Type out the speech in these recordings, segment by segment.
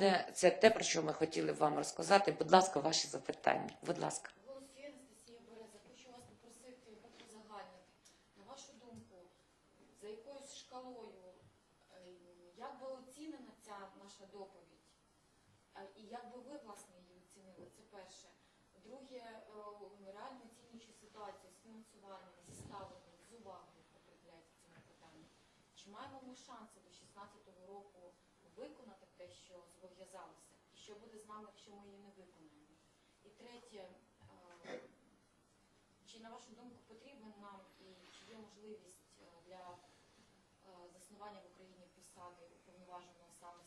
власне, це те, про що ми хотіли вам розказати. Будь ласка, ваші запитання. Будь ласка. На вашу думку, за якоюсь шкалою, е, як би оцінена ця наша доповідь? Е, е. Чи маємо ми шанси до 16-го року виконати те, що зобов'язалися? І що буде з нами, якщо ми її не виконаємо? І третє, е, чи на вашу думку потрібен нам і чи є можливість е, для е, заснування в Україні посади уповноваженого саме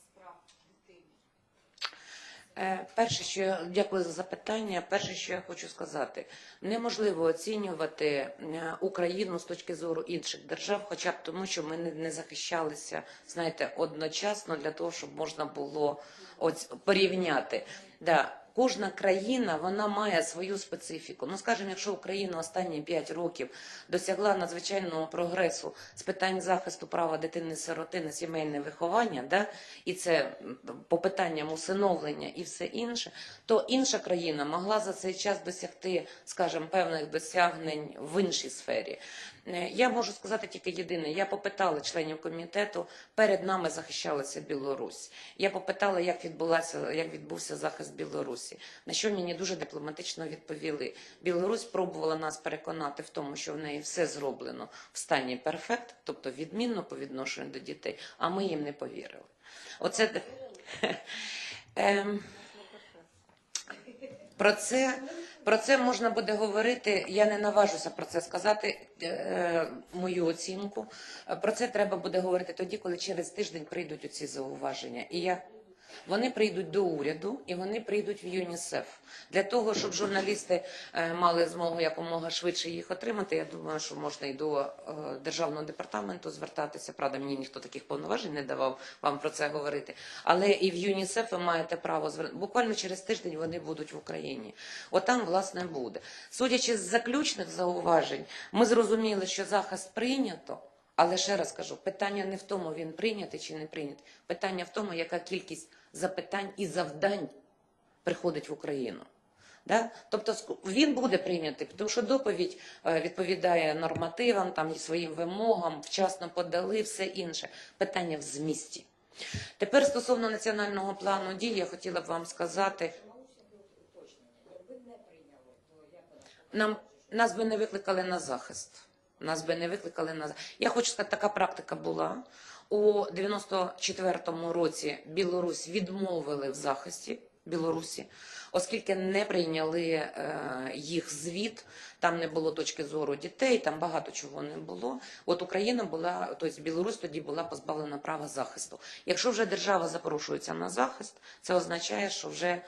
Перше, що дякую за запитання. Перше, що я хочу сказати, неможливо оцінювати е, Україну з точки зору інших держав, хоча б тому, що ми не, захищалися, знаєте, одночасно для того, щоб можна було порівняти. Да. Кожна країна вона має свою специфіку. Ну, скажімо, якщо Україна останні 5 років досягла надзвичайного прогресу з питань захисту права дитини-сироти на сімейне виховання, да, і це по питанням усиновлення і все інше, то інша країна могла за цей час досягти, скажімо, певних досягнень в іншій сфері. Е, Я можу сказати тільки єдине. Я попитала членів комітету. Перед нами захищалася Білорусь. Я попитала, як відбулася, як відбувся захист Білорусі. На що мені дуже дипломатично відповіли. Білорусь пробувала нас переконати в тому, що в неї все зроблено в стані перфект, тобто відмінно по відношенню до дітей. А ми їм не повірили. Оце Ем, про це, про це можна буде говорити. Я не наважуся про це сказати, е, мою оцінку. Про це треба буде говорити тоді, коли через тиждень прийдуть оці зауваження. І я вони прийдуть до уряду і вони прийдуть в ЮНІСЕФ для того, щоб журналісти е, мали змогу якомога швидше їх отримати. Я думаю, що можна і до е, державного департаменту звертатися. Правда, мені ніхто таких повноважень не давав вам про це говорити. Але і в ЮНІСЕФ ви маєте право звер- Буквально через тиждень вони будуть в Україні. Отам, власне, буде. Судячи з заключних зауважень, ми зрозуміли, що захист прийнято. Але ще раз кажу, питання не в тому, він прийнятий чи не прийнятий. Питання в тому, яка кількість запитань і завдань приходить в Україну. Да? Тобто він буде прийнятий, тому що доповідь е, відповідає нормативам, там, своїм вимогам, вчасно подали, все інше. Питання в змісті. Тепер стосовно національного плану дій, я хотіла б вам сказати, нам, нас би не викликали на захист. Нас би не викликали на. Я хочу сказати, така практика була. У 94-му році Білорусь відмовили в захисті Білорусі, оскільки не прийняли е, їх звіт, там не було точки зору дітей, там багато чого не було. От Україна була, тобто Білорусь тоді була позбавлена права захисту. Якщо вже держава запрошується на захист, це означає, що вже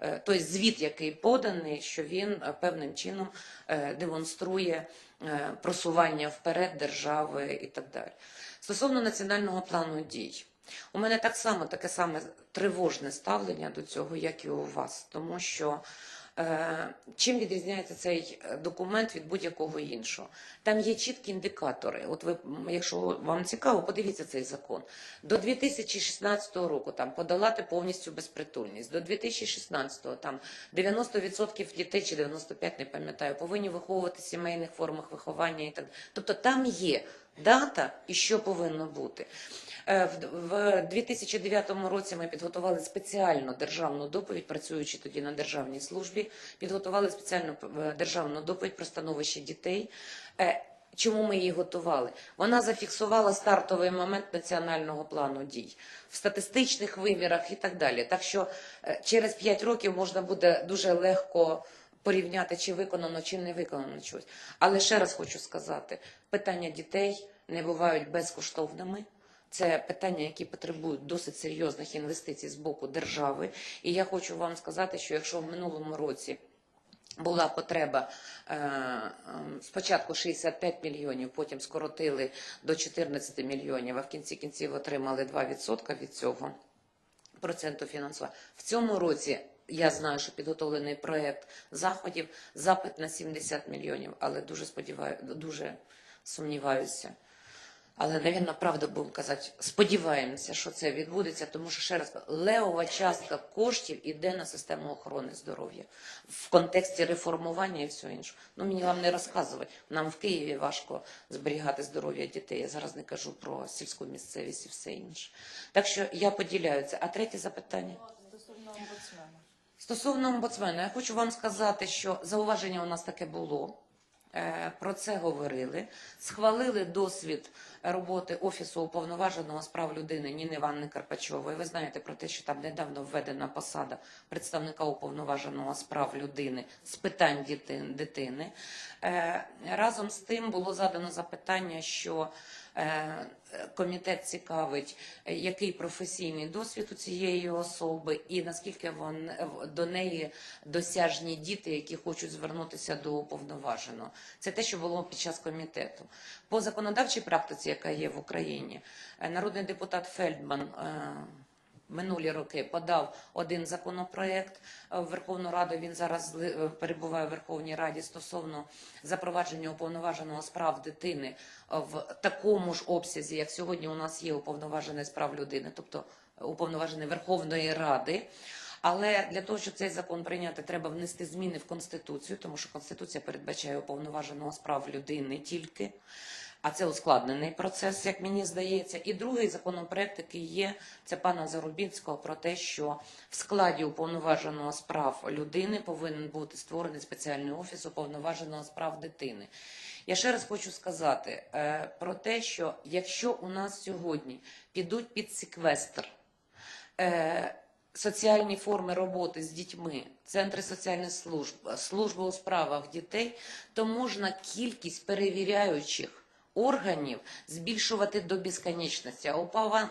е, той звіт, який поданий, що він е, певним чином демонструє просування вперед держави і так далі. Стосовно національного плану дій, у мене так само таке саме тривожне ставлення до цього, як і у вас, тому що е, чим відрізняється цей е, документ від будь-якого іншого? Там є чіткі індикатори. От ви, якщо вам цікаво, подивіться цей закон. До 2016 року там подолати повністю безпритульність. До 2016 там 90% дітей чи 95, не пам'ятаю, повинні виховувати в сімейних формах виховання і так. Тобто там є дата і що повинно бути. Е, В в 2009 році ми підготували спеціальну державну доповідь, працюючи тоді на державній службі, підготували спеціальну е, державну доповідь про становище дітей. Е, Чому ми її готували? Вона зафіксувала стартовий момент національного плану дій в статистичних вимірах і так далі. Так що через 5 років можна буде дуже легко порівняти, чи виконано, чи не виконано щось. Але ще раз хочу сказати: питання дітей не бувають безкоштовними. Це питання, які потребують досить серйозних інвестицій з боку держави. І я хочу вам сказати, що якщо в минулому році була потреба е, е, спочатку 65 мільйонів, потім скоротили до 14 мільйонів, а в кінці кінців отримали 2% від цього проценту фінансування. В цьому році я знаю, що підготовлений проект заходів, запит на 70 мільйонів, але дуже сподіваюся, дуже сумніваюся. Але, навірно, правду будемо казати, сподіваємося, що це відбудеться, тому що ще раз левова частка коштів іде на систему охорони здоров'я в контексті реформування і всього іншого. Ну мені вам не розказувати. Нам в Києві важко зберігати здоров'я дітей. Я зараз не кажу про сільську місцевість і все інше. Так що я поділяю це. А третє запитання. Стосовно омбудсмена. Стосовно омбудсмена, я хочу вам сказати, що зауваження у нас таке було. Е, Про це говорили. Схвалили досвід роботи Офісу уповноваженого з прав людини Ніни Івановни Карпачової. Ви знаєте про те, що там недавно введена посада представника уповноваженого з прав людини з питань дитини. Е, Разом з тим було задано запитання, що е, комітет цікавить, який професійний досвід у цієї особи, і наскільки вон, до неї досяжні діти, які хочуть звернутися до уповноваженого. Це те, що було під час комітету. По законодавчій практиці, яка є в Україні, е, народний депутат Фельдман. е, Минулі роки подав один законопроект в Верховну Раду. Він зараз е, перебуває в Верховній Раді стосовно запровадження уповноваженого з прав дитини в такому ж обсязі, як сьогодні у нас є уповноважений з прав людини, тобто уповноважений Верховної Ради. Але для того, щоб цей закон прийняти, треба внести зміни в Конституцію, тому що Конституція передбачає уповноваженого з прав людини тільки. А це ускладнений процес, як мені здається. І другий законопроект, який є, це пана Зарубінського про те, що в складі уповноваженого з прав людини повинен бути створений спеціальний офіс уповноваженого з прав дитини. Я ще раз хочу сказати е, про те, що якщо у нас сьогодні підуть під секвестр е, соціальні форми роботи з дітьми, центри соціальних служб, служби у справах дітей, то можна кількість перевіряючих органів збільшувати до безконечності. А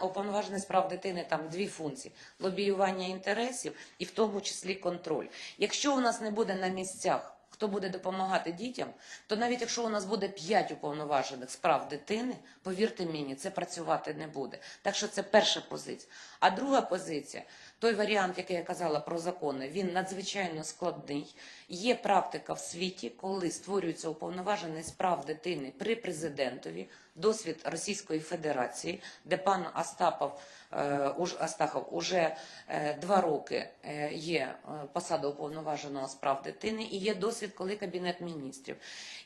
уповноважений з прав дитини там дві функції: лобіювання інтересів і в тому числі контроль. Якщо у нас не буде на місцях хто буде допомагати дітям, то навіть якщо у нас буде 5 уповноважених з прав дитини, повірте мені, це працювати не буде. Так що це перша позиція. А друга позиція, той варіант, який я казала про закони, він надзвичайно складний. Є практика в світі, коли створюється уповноважений з прав дитини при президентові, досвід Російської Федерації, де пан Остапов, е, Астахов уже е, два роки е, є е, посада уповноваженого з прав дитини і є досвід, коли Кабінет міністрів.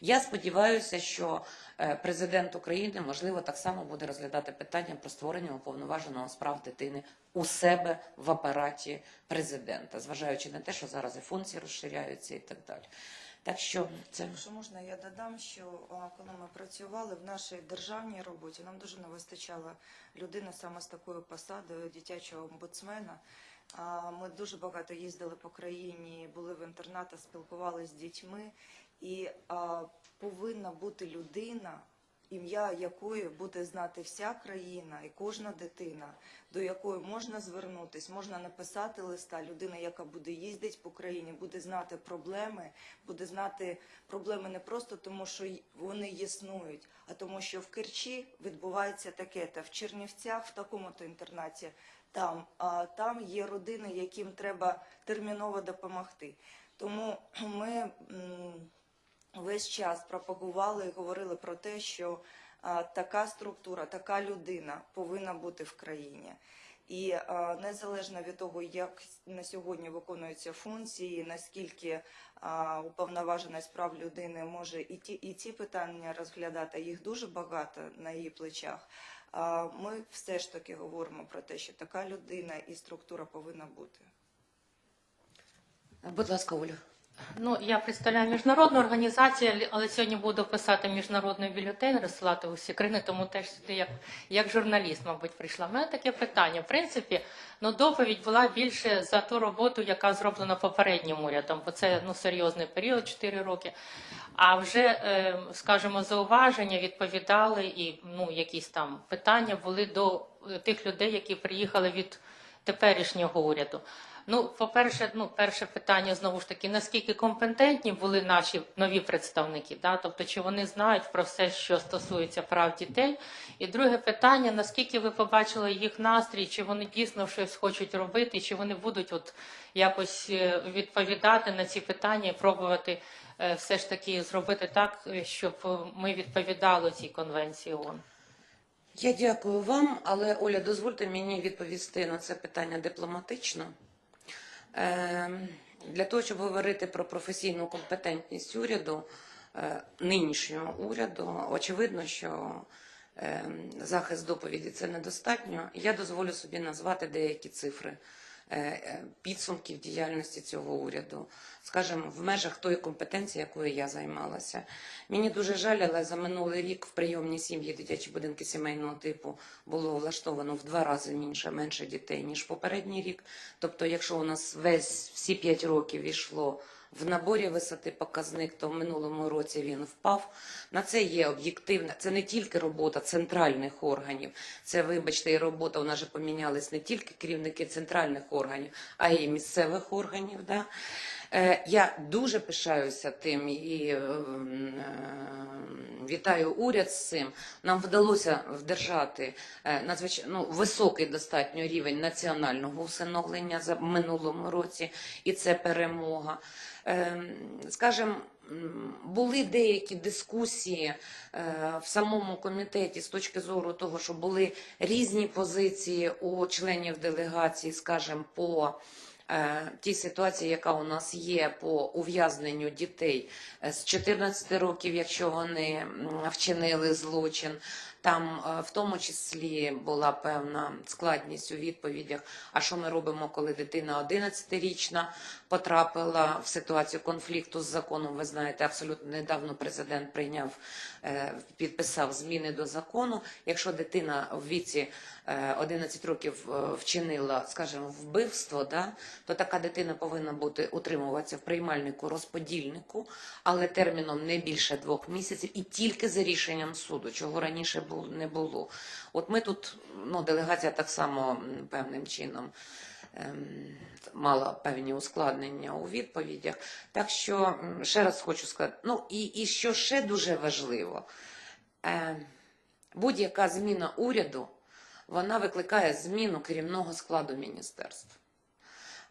Я сподіваюся, що е, президент України, можливо, так само буде розглядати питання про створення уповноваженого з прав дитини у себе в апараті президента, зважаючи на те, що зараз і функції розширяються і так далі. Так що це Якщо можна, я додам, що коли ми працювали в нашій державній роботі, нам дуже не вистачало людини саме з такою посадою дитячого омбудсмена. Ми дуже багато їздили по країні, були в інтернатах, спілкувалися з дітьми, і повинна бути людина, ім'я якої буде знати вся країна і кожна дитина, до якої можна звернутись, можна написати листа. Людина, яка буде їздити по країні, буде знати проблеми, буде знати проблеми не просто тому, що вони існують, а тому, що в Керчі відбувається таке, та в Чернівцях, в такому-то інтернаті, там, а там є родини, яким треба терміново допомогти. Тому ми. Весь час пропагували і говорили про те, що така структура, така людина повинна бути в країні. І незалежно від того, як на сьогодні виконуються функції, наскільки уповноважена з прав людини може і ті, і ці питання розглядати, їх дуже багато на її плечах. Ми все ж таки говоримо про те, що така людина і структура повинна бути. будь ласка, Оля. Ну, я представляю міжнародну організацію, але- сьогодні буду писати міжнародний бюлетень, розсилати усі країни, тому теж сюди як, як журналіст, мабуть, прийшла. У мене таке питання. В принципі, ну, доповідь була більше за ту роботу, яка зроблена попереднім урядом, бо це ну, серйозний період, 4 роки. А вже, е, скажімо, зауваження відповідали і ну, якісь там питання були до е, тих людей, які приїхали від теперішнього уряду. Ну, по-перше, ну, перше питання знову ж таки, наскільки компетентні були наші нові представники, да? тобто чи вони знають про все, що стосується прав дітей. І друге питання, наскільки ви побачили їх настрій, чи вони дійсно щось хочуть робити, чи вони будуть от якось е, відповідати на ці питання і пробувати е, все ж таки зробити так, щоб е, ми відповідали цій конвенції ООН. Я дякую вам, але Оля, дозвольте мені відповісти на це питання дипломатично. Ем, Для того, щоб говорити про професійну компетентність уряду, е, нинішнього уряду, очевидно, що ем, захист доповіді це недостатньо. Я дозволю собі назвати деякі цифри підсумків діяльності цього уряду, скажімо, в межах тої компетенції, якою я займалася. Мені дуже жаль, але за минулий рік в прийомні сім'ї дитячі будинки сімейного типу було влаштовано в два рази менше, менше дітей, ніж попередній рік. Тобто, якщо у нас весь всі п'ять років йшло в наборі висоти показник, то в минулому році він впав. На це є об'єктивна, це не тільки робота центральних органів, це, вибачте, і робота, у нас же помінялись не тільки керівники центральних органів, а й місцевих органів. Да? Е, Я дуже пишаюся тим і е, е, вітаю уряд з цим. Нам вдалося вдержати надзвичайно ну, високий достатньо рівень національного усиновлення за минулому році, і це перемога. Ем, Скажем, були деякі дискусії е, в самому комітеті з точки зору того, що були різні позиції у членів делегації, скажімо, по е, тій ситуації, яка у нас є по ув'язненню дітей е, з 14 років, якщо вони вчинили злочин. Там е, в тому числі була певна складність у відповідях. А що ми робимо, коли дитина 11-річна потрапила в ситуацію конфлікту з законом? Ви знаєте, абсолютно недавно президент прийняв, е, підписав зміни до закону. Якщо дитина в віці 11 років е, вчинила, скажімо, вбивство, да, то така дитина повинна бути утримуватися в приймальнику розподільнику, але терміном не більше двох місяців і тільки за рішенням суду, чого раніше не було. От ми тут, ну, делегація так само певним чином. ем, Мала певні ускладнення у відповідях. Так що ще раз хочу сказати: ну і, і що ще дуже важливо, е, будь-яка зміна уряду вона викликає зміну керівного складу міністерств.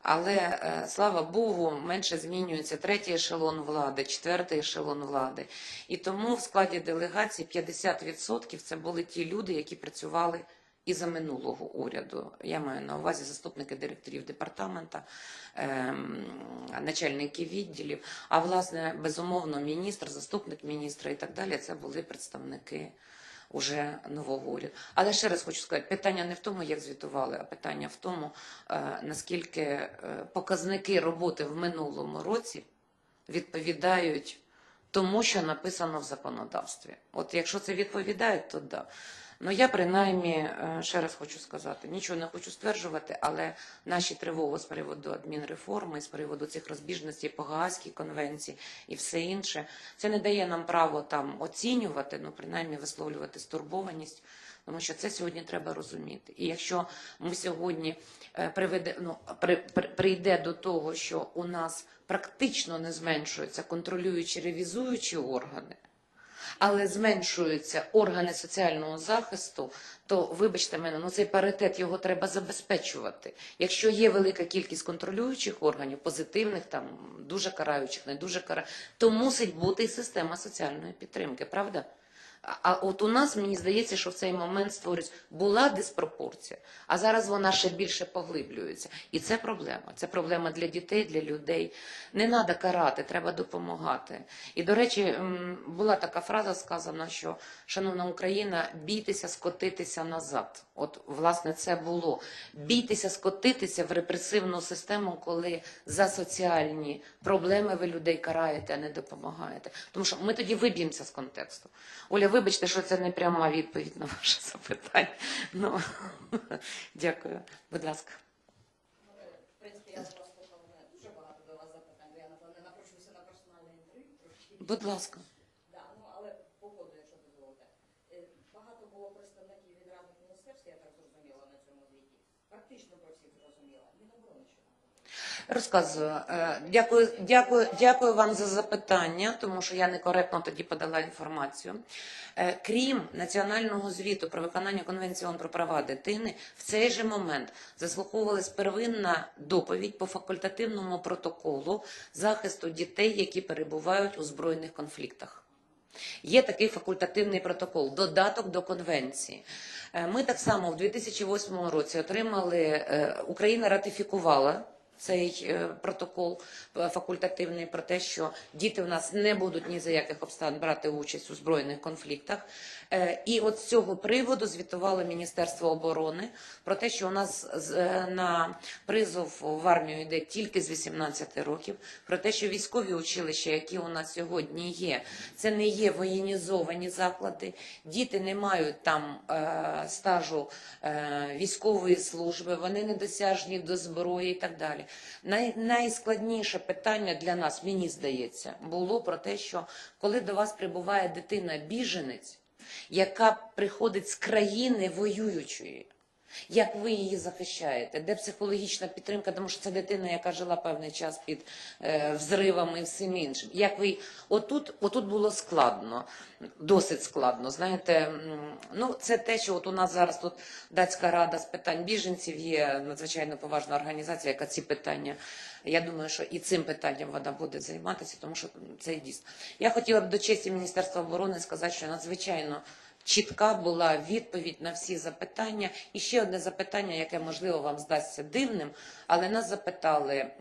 Але е, слава Богу, менше змінюється третій ешелон влади, четвертий ешелон влади. І тому в складі делегації 50% це були ті люди, які працювали і за минулого уряду. Я маю на увазі заступники директорів департамента, ем, начальники відділів. А власне, безумовно, міністр, заступник міністра і так далі. Це були представники уже нового уряду. Але ще раз хочу сказати, питання не в тому, як звітували, а питання в тому, е, наскільки е, показники роботи в минулому році відповідають тому, що написано в законодавстві. От якщо це відповідає, то да. Ну я принаймні е, ще раз хочу сказати, нічого не хочу стверджувати, але наші тривоги з приводу адмінреформи, з приводу цих розбіжностей по Гаазькій конвенції і все інше, це не дає нам право там оцінювати, ну принаймні висловлювати стурбованість. Тому що це сьогодні треба розуміти. І якщо ми сьогодні е, приведе, ну, при, при, прийде до того, що у нас практично не зменшуються контролюючі ревізуючі органи, але зменшуються органи соціального захисту, то вибачте мене, ну цей паритет його треба забезпечувати. Якщо є велика кількість контролюючих органів, позитивних, там дуже караючих, не дуже караючих, то мусить бути і система соціальної підтримки, правда? А- от у нас мені здається, що в цей момент створюється була диспропорція, а зараз вона ще більше поглиблюється. І це проблема. Це проблема для дітей, для людей. Не треба карати, треба допомагати. І до речі, була така фраза сказана, що шановна Україна, бійтеся скотитися назад. От власне це було. Бійтеся скотитися в репресивну систему, коли за соціальні проблеми ви людей караєте, а не допомагаєте. Тому що ми тоді виб'ємося з контексту. Оля, вибачте, що це не пряма відповідь на ваше запитання. Ну, дякую. Будь ласка. В принципі, я в дуже багато до вас запитань, я напевне напрошуся на персональне інтерв'ю. Будь ласка. Да, ну але по ходу, якщо дозволите. Е, Багато було представників від разних міністерств, я так зрозуміла на цьому звіті. Практично про всіх зрозуміла. Міноборони що там було? Розказую. Е, Дякую, дякую, дякую вам за запитання, тому що я некоректно тоді подала інформацію. Е, Крім національного звіту про виконання Конвенції ООН про права дитини, в цей же момент заслуховувалась первинна доповідь по факультативному протоколу захисту дітей, які перебувають у збройних конфліктах. Є такий факультативний протокол, додаток до конвенції. Е, Ми так само в 2008 році отримали, Україна ратифікувала цей е, протокол е, факультативний про те, що діти у нас не будуть ні за яких обставин брати участь у збройних конфліктах. Е, І от з цього приводу звітувало Міністерство оборони про те, що у нас е, на призов в армію йде тільки з 18 років, про те, що військові училища, які у нас сьогодні є, це не є воєнізовані заклади, діти не мають там е, стажу військової служби, вони не досяжні до зброї і так далі. Най, найскладніше питання для нас, мені здається, було про те, що коли до вас прибуває дитина-біженець, яка приходить з країни воюючої. Як ви її захищаєте? Де психологічна підтримка? Тому що це дитина, яка жила певний час під е, взривами і всім іншим. Як ви отут, отут було складно, досить складно. Знаєте, ну це те, що от у нас зараз тут датська рада з питань біженців є надзвичайно поважна організація, яка ці питання. Я думаю, що і цим питанням вона буде займатися, тому що це дійсно. Я хотіла б до честі Міністерства оборони сказати, що надзвичайно чітка була відповідь на всі запитання. І ще одне запитання, яке можливо вам здасться дивним, але нас запитали: е,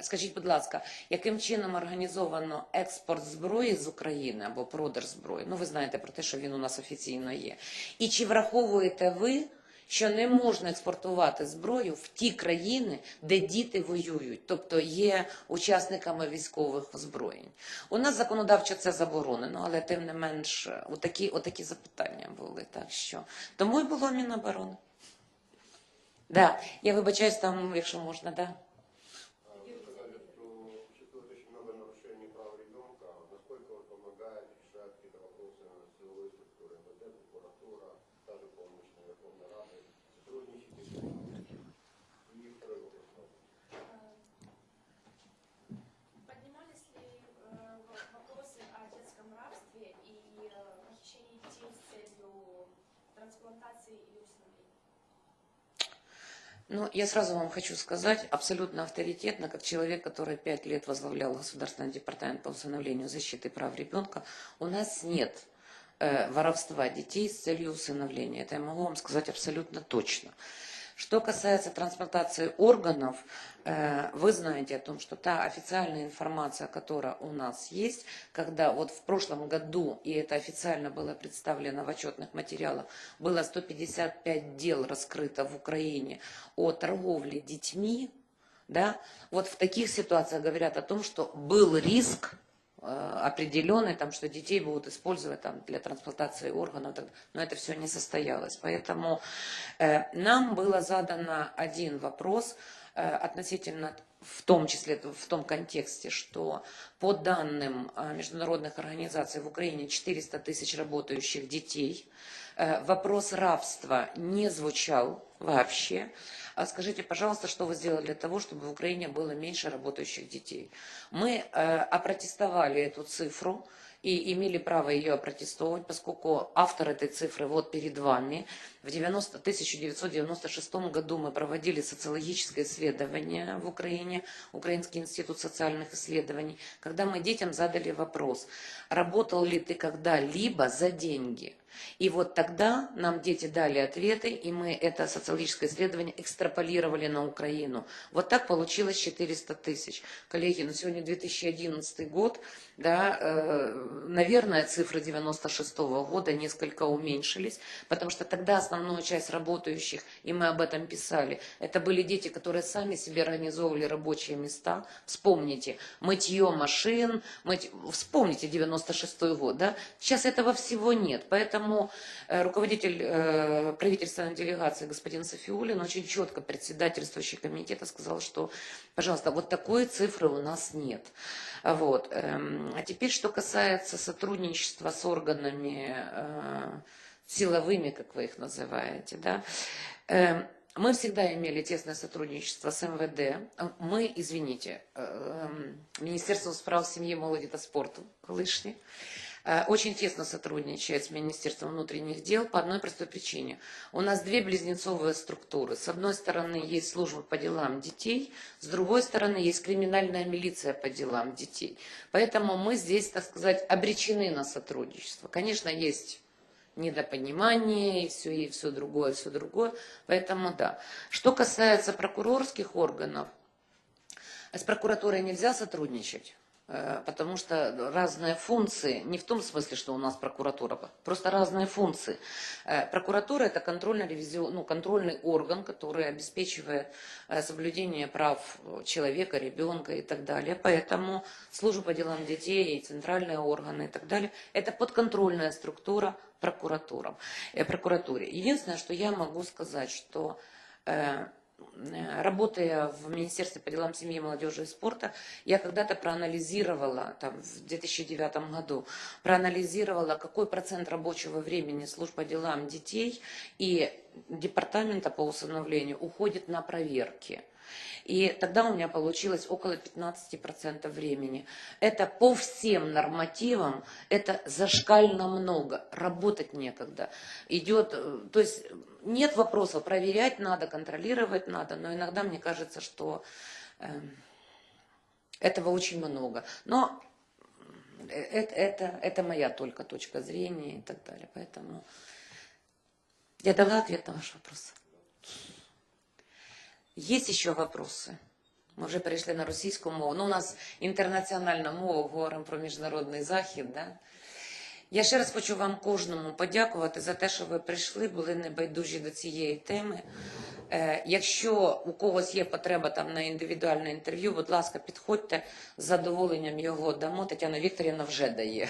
скажіть, будь ласка, яким чином організовано експорт зброї з України або продаж зброї? Ну, ви знаєте про те, що він у нас офіційно є. І чи враховуєте ви? Що не можна експортувати зброю в ті країни, де діти воюють, тобто є учасниками військових озброєнь. У нас законодавчо це заборонено, але тим не менш, отакі, отакі запитання були. Так що тому і було Міноборони. Да, я вибачаюсь там, якщо можна, да. Э, э? Ну, я сразу вам хочу сказать, абсолютно авторитетно, как человек, который пять лет возглавлял Государственный департамент по усыновлению и защиты прав ребенка, у нас нет воровства детей с целью усыновления. Это я могу вам сказать абсолютно точно. Что касается трансплантации органов, э, вы знаете о том, что та официальная информация, которая у нас есть, когда вот в прошлом году, и это официально было представлено в отчетных материалах, было 155 дел раскрыто в Украине о торговле детьми, да, вот в таких ситуациях говорят о том, что был риск э, определенный, там, что детей будут использовать там, для трансплантации органов, но это все не состоялось. Поэтому э, нам было задано один вопрос э, относительно, в том числе в том контексте, что по данным э, международных организаций в Украине 400 тысяч работающих детей, Э, вопрос рабства не звучал вообще. А скажите, пожалуйста, что вы сделали для того, чтобы в Украине было меньше работающих детей? Мы э, опротестовали эту цифру и имели право ее опротестовывать, поскольку автор этой цифры вот перед вами. В 90, 1996 году мы проводили социологическое исследование в Украине, Украинский институт социальных исследований, когда мы детям задали вопрос, работал ли ты когда-либо за деньги? И вот тогда нам дети дали ответы, и мы это социологическое исследование экстраполировали на Украину. Вот так получилось 400 тысяч. Коллеги, ну сегодня 2011 год, да, э, наверное, цифры 96 года несколько уменьшились, потому что тогда основную часть работающих, и мы об этом писали, это были дети, которые сами себе организовывали рабочие места. Вспомните, мытье машин, мыть... вспомните 96 год, да? Сейчас этого всего нет, поэтому э, руководитель э, правительственной делегации господин Софиулин очень четко председательствующий комитета сказал, что, пожалуйста, вот такой цифры у нас нет. Вот. эм, А теперь, что касается сотрудничества с органами э, силовыми, как вы их называете, да, Эм, мы всегда имели тесное сотрудничество с МВД. Мы, извините, эм, Министерство справ семьи, молоді та спорту колишнє. Э, очень тесно сотрудничает с Министерством внутренних дел по одной простой причине. У нас две близнецовые структуры. С одной стороны есть служба по делам детей, с другой стороны есть криминальная милиция по делам детей. Поэтому мы здесь, так сказать, обречены на сотрудничество. Конечно, есть недопонимание и все, и все другое, все другое. Поэтому да. Что касается прокурорских органов, с прокуратурой нельзя сотрудничать. Э, Потому что разные функции, не в том смысле, что у нас прокуратура, просто разные функции. Э, Прокуратура это контрольно ну, контрольный орган, который обеспечивает э, соблюдение прав человека, ребенка и так далее. Поэтому служба по делам детей, и центральные органы и так далее, это подконтрольная структура прокуратурам, прокуратуре. Единственное, что я могу сказать, что работая в Министерстве по делам семьи, молодежи и спорта, я когда-то проанализировала, там, в 2009 году, проанализировала, какой процент рабочего времени служб по делам детей и департамента по усыновлению уходит на проверки. И тогда у меня получилось около 15% времени. Это по всем нормативам, это зашкально много, работать некогда. Идет, э, то есть нет вопросов, проверять надо, контролировать надо, но иногда мне кажется, что э, этого очень много. Но э, это, это, это моя только точка зрения и так далее. Поэтому я дала ответ на ваш вопрос. Есть еще вопроси? Ми вже перейшли на російську мову. Ну, у нас інтернаціональна мова, говоримо про міжнародний захід. Да? Я ще раз хочу вам кожному подякувати за те, що ви прийшли, були небайдужі до цієї теми. Е, якщо у когось є потреба там на індивідуальне інтерв'ю, будь ласка, підходьте з задоволенням його дамо. Тетяна Вікторівна вже дає.